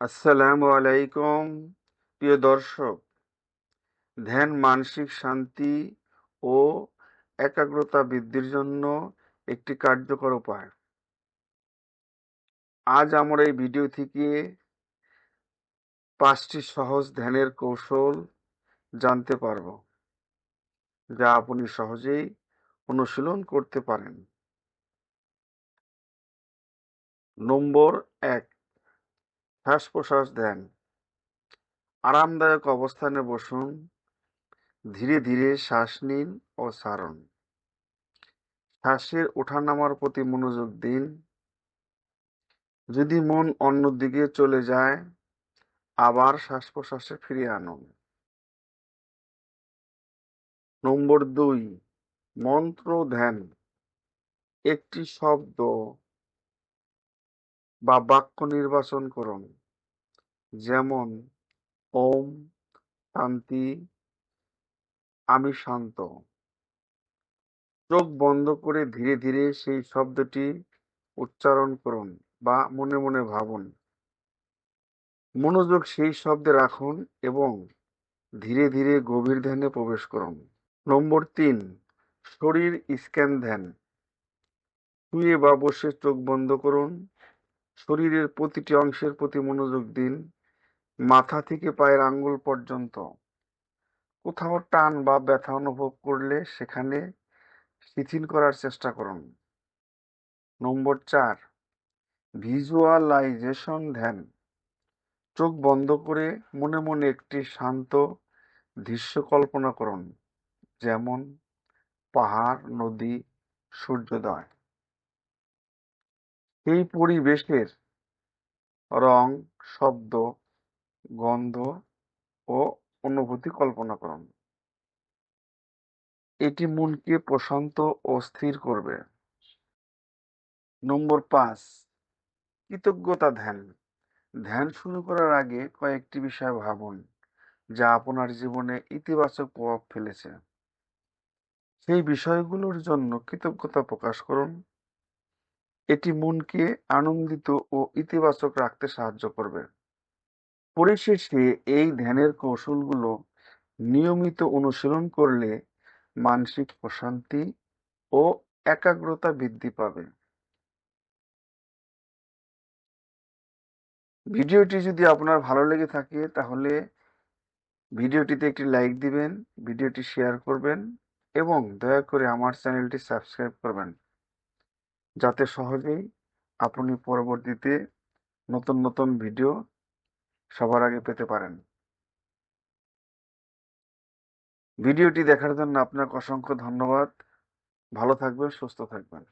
আসসালামু আলাইকুম, প্রিয় দর্শক। ধ্যান, মানসিক শান্তি ও একাগ্রতা বৃদ্ধির জন্য একটি কার্যকর উপায়। আজ আমরা এই ভিডিও থেকে পাঁচটি সহজ ধ্যানের কৌশল জানতে পারব, যা আপনি সহজেই অনুশীলন করতে পারেন। নম্বর এক শ্বাস প্রশ্বাস ধ্যান আরামদায়ক অবস্থানে বসুন। ধীরে ধীরে শ্বাস নিন ও ছাড়ুন। শ্বাসের ওঠানামার প্রতি মনোযোগ দিন। যদি মন অন্যদিকে চলে যায়, আবার শ্বাস প্রশ্বাসে ফিরিয়ে আনুন। নম্বর দুই, মন্ত্র ধ্যান। একটি শব্দ বা বাক্য নির্বাচন করুন। যেমন, ওম শান্তি, আমি শান্ত। চোখ বন্ধ করে ধীরে ধীরে সেই শব্দটি উচ্চারণ করুন বা মনে মনে ভাবুন। মনোযোগ সেই শব্দে রাখুন এবং ধীরে ধীরে গভীর ধ্যানে প্রবেশ করুন। নম্বর তিন, শরীর স্ক্যান ধ্যান। শুয়ে বা বসে চোখ বন্ধ করুন। শরীরের প্রতিটি অংশের প্রতি মনোযোগ দিন। মাথা থেকে পায়ের আঙ্গুল পর্যন্ত। কোথাও টান বা ব্যথা অনুভব করলে সেখানে শিথিল করার চেষ্টা করুন। নম্বর চার, ভিজুয়ালাইজেশন ধ্যান। চোখ বন্ধ করে মনে মনে একটি শান্ত দৃশ্য কল্পনা করুন, যেমন পাহাড়, নদী, সূর্যোদয়। এই পরিবেশের রং, শব্দ গন্ধ ও অনুভূতি কল্পনা করুন। এটি মনকে প্রশান্ত ও স্থির করবে। নম্বর পাঁচ, কৃতজ্ঞতা ধ্যান। ধ্যান শুরু করার আগে কয়েকটি বিষয় ভাবুন, যা আপনার জীবনে ইতিবাচক প্রভাব ফেলেছে। সেই বিষয়গুলোর জন্য কৃতজ্ঞতা প্রকাশ করুন। এটি মনকে আনন্দিত ও ইতিবাচক রাখতে সাহায্য করবে। পরিশেষে এই ধ্যানের কৌশলগুলো নিয়মিত অনুশীলন করলে মানসিক প্রশান্তি ও একাগ্রতা বৃদ্ধি পাবে। ভিডিওটি যদি আপনার ভালো লেগে থাকে, তাহলে ভিডিওটিতে একটি লাইক দিবেন, ভিডিওটি শেয়ার করবেন এবং দয়া করে আমার চ্যানেলটি সাবস্ক্রাইব করবেন। যাতে সহজেই আপনি পরবর্তীতে নতুন নতুন ভিডিও সবার আগে পেতে পারেন। ভিডিওটি দেখার জন্য আপনাকে অসংখ্য ধন্যবাদ। ভালো থাকবেন সুস্থ থাকবেন।